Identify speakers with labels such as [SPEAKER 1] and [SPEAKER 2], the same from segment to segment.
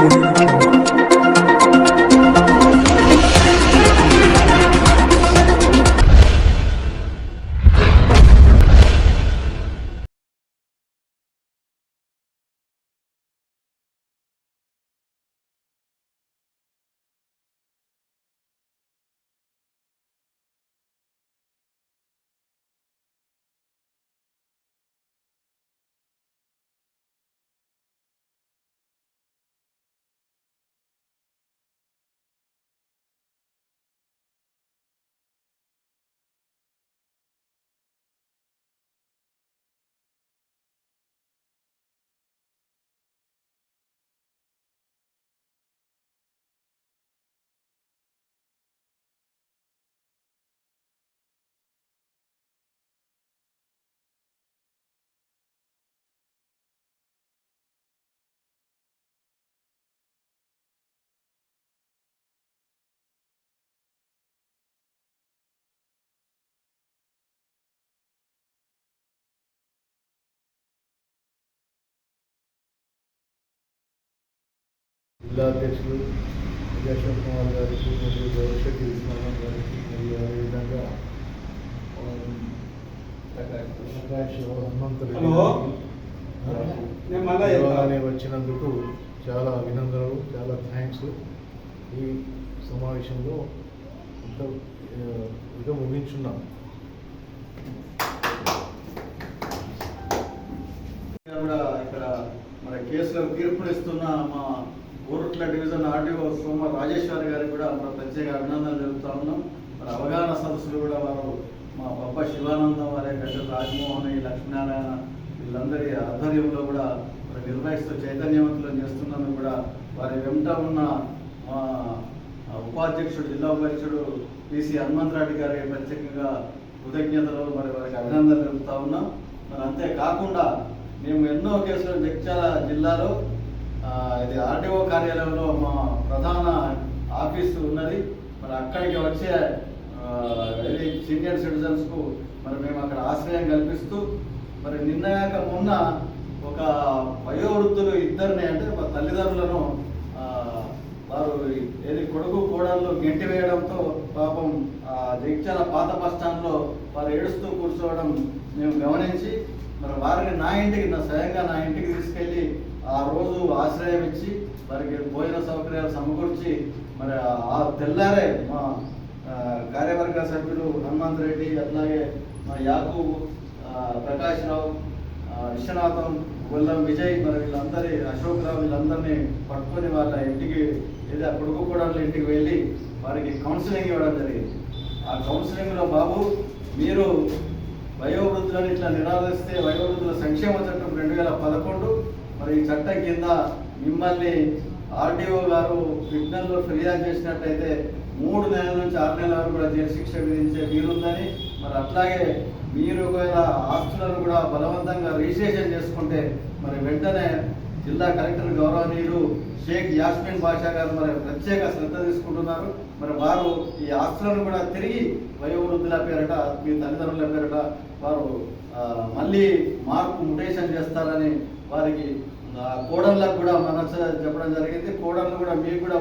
[SPEAKER 1] Thank you.
[SPEAKER 2] జిల్లా అధ్యక్షులు అశోక్ కుమార్ గారికి మరియు గౌరశెట్టి విశ్వనాథ్ గారికి మరియు అదేవిధంగా వచ్చినందుకు చాలా అభినందనలు చాలా థ్యాంక్స్. ఈ సమావేశంలో ఇంత ఇక ముగించున్నాం.
[SPEAKER 3] కూడా ఇక్కడ మన కేసులో తీర్పునిస్తున్న మా ఊరుట్ల డివిజన్ ఆర్డీఓ సోమ రాజేశ్వరి గారికి కూడా మన ప్రత్యేక అభినందనలు తెలుపుతా ఉన్నాం. మరి అవగాహన సదస్సులు కూడా వారు మా పప్ప శివానందం వారి డాక్టర్ రాజమోహన్ ఈ లక్ష్మీనారాయణ వీళ్ళందరి ఆధ్వర్యంలో కూడా మరి నిర్వహిస్తూ చైతన్యవంతులు చేస్తున్నందుకు కూడా వారి వెంట ఉన్న మా ఉపాధ్యక్షుడు జిల్లా ఉపాధ్యక్షుడు పిసి హనుమంతరెడ్డి గారికి ప్రత్యేకంగా కృతజ్ఞతలు మరి వారికి అభినందనలు తెలుపుతా ఉన్నాం. మరి అంతేకాకుండా మేము ఎన్నో కేసులు జగిత్యాల జిల్లాలో? ఇది ఆర్డీఓ కార్యాలయంలో మా ప్రధాన ఆఫీసు ఉన్నది. మరి అక్కడికి వచ్చే ఇది సీనియర్ సిటిజన్స్కు మరి మేము అక్కడ ఆశ్రయం కల్పిస్తూ మరి నిన్నయాక మొన్న ఒక వయోవృద్ధులు ఇద్దరిని అంటే ఒక తల్లిదండ్రులను వారు ఏది కొడుకు కోడళ్ళు గెంటి వేయడంతో పాపం జగిత్యాల పాత బస్ స్టాండ్లో వారు ఏడుస్తూ కూర్చోవడం మేము గమనించి మరి వారిని నా ఇంటికి నా స్వయంగా నా ఇంటికి తీసుకెళ్ళి ఆ రోజు ఆశ్రయం ఇచ్చి వారికి భోజన సౌకర్యాలు సమకూర్చి మరి ఆ తెల్లారే మా కార్యవర్గ సభ్యులు హనుమంత్ రెడ్డి అట్లాగే మా యాకూబ్ ప్రకాష్ రావు విశ్వనాథం గొల్లం విజయ్ మరి వీళ్ళందరి అశోక్ రావు వీళ్ళందరినీ పట్టుకొని వాళ్ళ ఇంటికి ఏదో కొడుకు కూడా ఇంటికి వెళ్ళి వారికి కౌన్సిలింగ్ ఇవ్వడం జరిగింది. ఆ కౌన్సిలింగ్లో బాబు మీరు వయోవృద్ధులను ఇట్లా నిరాదరిస్తే వయోవృద్ధుల సంక్షేమ చట్టం రెండు వేల పదకొండు మరి ఈ చట్టం కింద మిమ్మల్ని ఆర్డీఓ గారు విఘ్నంలో ఫిర్యాదు చేసినట్టయితే మూడు నెలల నుంచి ఆరు నెలల వరకు కూడా జైలు శిక్ష విధించే వీలుందని మరి అట్లాగే మీరు ఒకవేళ ఆస్తులను కూడా బలవంతంగా రిజిస్ట్రేషన్ చేసుకుంటే మరి వెంటనే జిల్లా కలెక్టర్ గౌరవనీయులు షేక్ యాస్మిన్ బాషా గారు మరి ప్రత్యేక శ్రద్ధ తీసుకుంటున్నారు. మరి వారు ఈ ఆస్తులను కూడా తిరిగి వయోవృద్ధుల పేరట మీ తల్లిదండ్రుల పేరట వారు మళ్ళీ మార్పు ముటేషన్ చేస్తారని వారికి కోడళ్ళకు కూడా మనసు చెప్పడం జరిగింది. కోడళ్ళు కూడా మీకు కూడా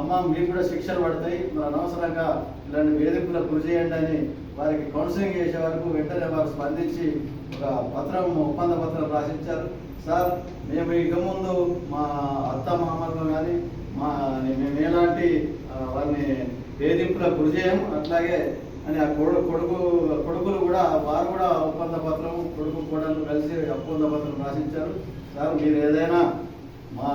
[SPEAKER 3] అమ్మ మీకు కూడా శిక్షలు పడతాయి. మరి అనవసరంగా ఇలాంటి వేధింపులకు గురి చేయండి అని వారికి కౌన్సిలింగ్ చేసే వరకు వెంటనే వారు స్పందించి ఒక పత్రం ఒప్పంద పత్రం రాసిచ్చారు. సార్ మేము ఇక ముందు మా అత్త మామలు కానీ మా మేము ఎలాంటి వారిని వేధింపులకు గురి చేయం అట్లాగే అని ఆ కొడుకు కొడుకు కొడుకులు కూడా వారు కూడా ఒప్పంద పత్రం కొడుకు కోడలు కలిసి ఒప్పంద పత్రం రాసించారు సార్ మీరు ఏదైనా మా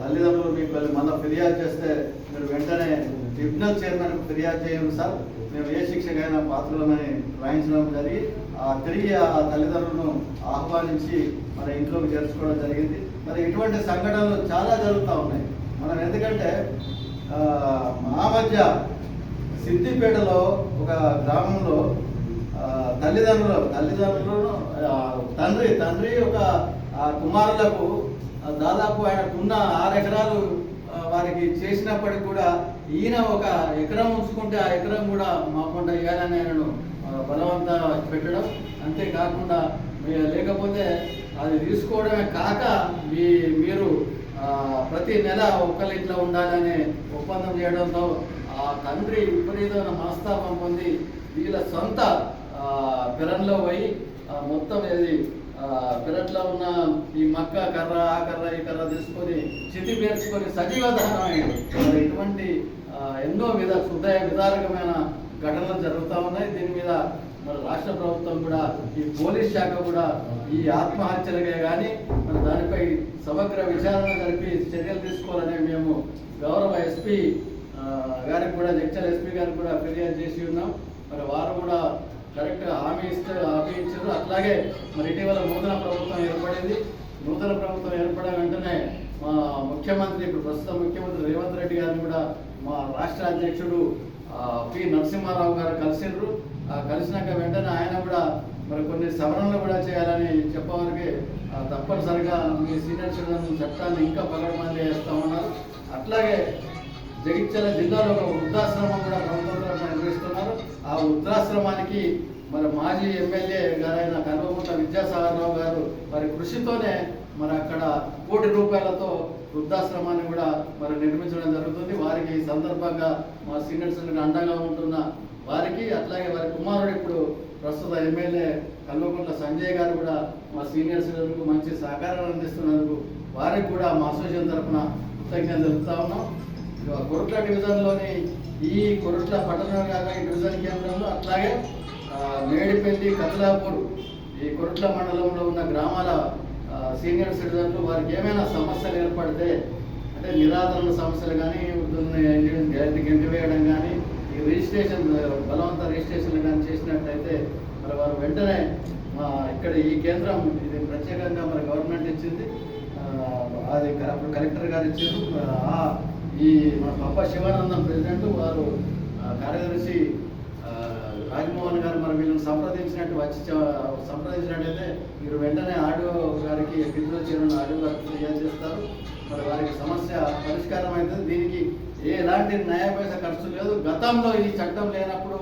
[SPEAKER 3] తల్లిదండ్రులు మీకు మళ్ళీ ఫిర్యాదు చేస్తే మీరు వెంటనే ట్రిబ్యునల్ చైర్మన్ ఫిర్యాదు చేయండి సార్. మేము ఏ శిక్షకైనా పాత్రలమని రాయించడం జరిగి ఆ తిరిగి ఆ తల్లిదండ్రులను ఆహ్వానించి మన ఇంట్లోకి చేర్చుకోవడం జరిగింది. మరి ఇటువంటి సంఘటనలు చాలా జరుగుతూ ఉన్నాయి. మనం ఎందుకంటే మా మధ్య సిద్దిపేటలో ఒక గ్రామంలో తల్లిదండ్రులు తల్లిదండ్రులను తండ్రి తండ్రి ఒక కుమారులకు దాదాపు ఆయనకున్న ఆరు ఎకరాలు వారికి చేసినప్పటికి కూడా ఈయన ఒక ఎకరం ఉంచుకుంటే ఆ ఎకరం కూడా మాకుండా ఇవ్వాలని ఆయనను ఆ, బలవంతంగా పెట్టడం. అంతేకాకుండా లేకపోతే అది తీసుకోవడమే కాక మీ మీరు ప్రతి నెల ఒక్కరి ఇంట్లో ఉండాలనే ఒప్పందం చేయడంతో ఆ తండ్రి విపరీతమైన మనస్తాపం పొంది వీళ్ళ సొంత ఆ, పోయి మొత్తం ఇది పెరట్లో ఉన్న ఈ మక్క కర్ర ఆ కర్ర ఈ కర్ర తీసుకొని చితి పేర్చుకొని సజీవ దహనం ఇటువంటి ఎన్నో విధ శుద్ధ విధారకమైన ఘటనలు జరుగుతూ ఉన్నాయి. దీని మీద మన రాష్ట్ర ప్రభుత్వం కూడా ఈ పోలీస్ శాఖ కూడా ఈ ఆత్మహత్యలకే కానీ మన దానిపై సమగ్ర విచారణ జరిపి చర్యలు తీసుకోవాలని మేము గౌరవ ఎస్పీ గారికి కూడా లెక్చర్ ఎస్పీ గారికి కూడా ఫిర్యాదు చేసి ఉన్నాం. మరి వారు కూడా కరెక్ట్ హామీ ఇస్తే హామీ ఇచ్చారు. అట్లాగే మరి ఇటీవల నూతన ప్రభుత్వం ఏర్పడింది. నూతన ప్రభుత్వం ఏర్పడిన వెంటనే మా ముఖ్యమంత్రి ఇప్పుడు ప్రస్తుత ముఖ్యమంత్రి రేవంత్ రెడ్డి గారిని కూడా మా రాష్ట్ర అధ్యక్షుడు పి. నరసింహారావు గారు కలిసిండ్రు. కలిసినాక వెంటనే ఆయన కూడా మరి కొన్ని సవరణలు కూడా చేయాలని చెప్పవరకే తప్పనిసరిగా మీ సీనియర్ సిటిజన్ చట్టాన్ని ఇంకా పగడమంది చేస్తామన్నారు అట్లాగే జగిత్యాల జిల్లాలో ఒక వృద్ధాశ్రమం కూడా ప్రభుత్వం తరఫున నిర్వహిస్తున్నారు. ఆ వృద్ధాశ్రమానికి మరి మాజీ ఎమ్మెల్యే గారైన కల్వకుంట్ల విద్యాసాగరరావు గారు వారి కృషితోనే మరి అక్కడ కోటి రూపాయలతో వృద్ధాశ్రమాన్ని కూడా మరి నిర్మించడం జరుగుతుంది. వారికి ఈ సందర్భంగా మా సీనియర్స్ అండగా ఉంటున్న వారికి అట్లాగే వారి కుమారుడు ఇప్పుడు ప్రస్తుత ఎమ్మెల్యే కల్వకుంట్ల సంజయ్ గారు కూడా మా సీనియర్స్ మంచి సహకారాన్ని అందిస్తున్నందుకు వారికి కూడా మా అసోసియేషన్ తరఫున కృతజ్ఞతలు తెలుపుతా ఉన్నాం. కొరట్ల డివిజన్లోని ఈ కొరట్ల పట్టణ కాగా ఈ డివిజన్ కేంద్రంలో అట్లాగే మేడిపల్లి కతలాపూర్ ఈ కొరుట్ల మండలంలో ఉన్న గ్రామాల సీనియర్ సిటిజన్లు వారికి ఏమైనా సమస్యలు ఏర్పడితే అంటే నిరాదరణ సమస్యలు కానీ గెంటివేయడం కానీ ఈ రిజిస్ట్రేషన్ బలవంత రిజిస్ట్రేషన్లు కానీ చేసినట్లయితే మరి వారు వెంటనే మా ఇక్కడ ఈ కేంద్రం ఇది ప్రత్యేకంగా మన గవర్నమెంట్ ఇచ్చింది. అది అప్పుడు కలెక్టర్ గారు ఇచ్చారు. ఆ, ఈ మన పప్ప శివానందం ప్రెసిడెంట్ వారు కార్యదర్శి రాజమోహన్ రాజ్మోహన్ గారు మరి వీళ్ళని సంప్రదించినట్టు వచ్చి సంప్రదించినట్టయితే మీరు వెంటనే ఆడియో గారికి విధులు చేయడం ఆడియో గారికి ఫిర్యాదు చేస్తారు మరి వారికి సమస్య పరిష్కారం అవుతుంది. దీనికి ఎలాంటి న్యాయ పైసా ఖర్చు లేదు. గతంలో ఈ చట్టం లేనప్పుడు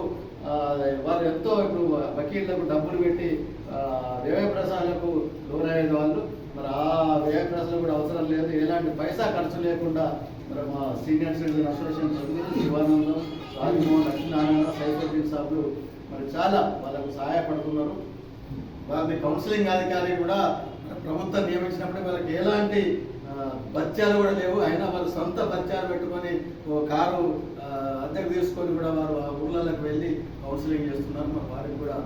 [SPEAKER 3] వారు ఎంతో ఇప్పుడు వకీళ్ళకు డబ్బులు పెట్టి ఆ, లోనయ్యే వాళ్ళు మరి ఆ వ్యయప్రసాదం కూడా అవసరం లేదు. ఎలాంటి పైసా ఖర్చు లేకుండా మరి మా సీనియర్ సిటిజన్ అసోసియేషన్ సభ్యులు శివానందం రాజమోహన్ లక్ష్మీనారాయణ సైఫుద్దీన్ సాబ్లు మరి చాలా వాళ్ళకు సహాయపడుతున్నారు. వారిని కౌన్సిలింగ్ అధికారి కూడా ప్రభుత్వం నియమించినప్పుడు వాళ్ళకి ఎలాంటి బత్యాలు కూడా లేవు. అయినా వాళ్ళు సొంత బత్యాలు పెట్టుకొని ఓ కారు అద్దెకు తీసుకొని కూడా వారు ఆ ఊర్లలోకి వెళ్ళి కౌన్సిలింగ్ చేస్తున్నారు. మరి వారికి కూడా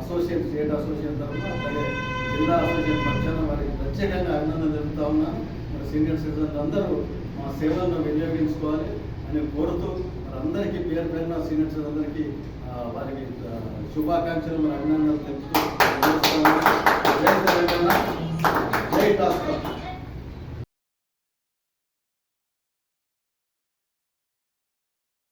[SPEAKER 3] అసోసియేట్ స్టేట్ అసోసియేషన్ తరఫున అలాగే జిల్లా అసోసియేషన్ పక్షాన వారికి ప్రత్యేకంగా అభినందన తెలుపుతా ఉన్నాను మరి సీనియర్ సిటిజన్లు అందరూ మా సేవలను వినియోగించుకోవాలి అని కోరుతూ అందరికీ పేరు పేరున సీనియర్స్ అందరికీ వారికి శుభాకాంక్షలు మరి అభినందనలు తెలుపుతూ జై జై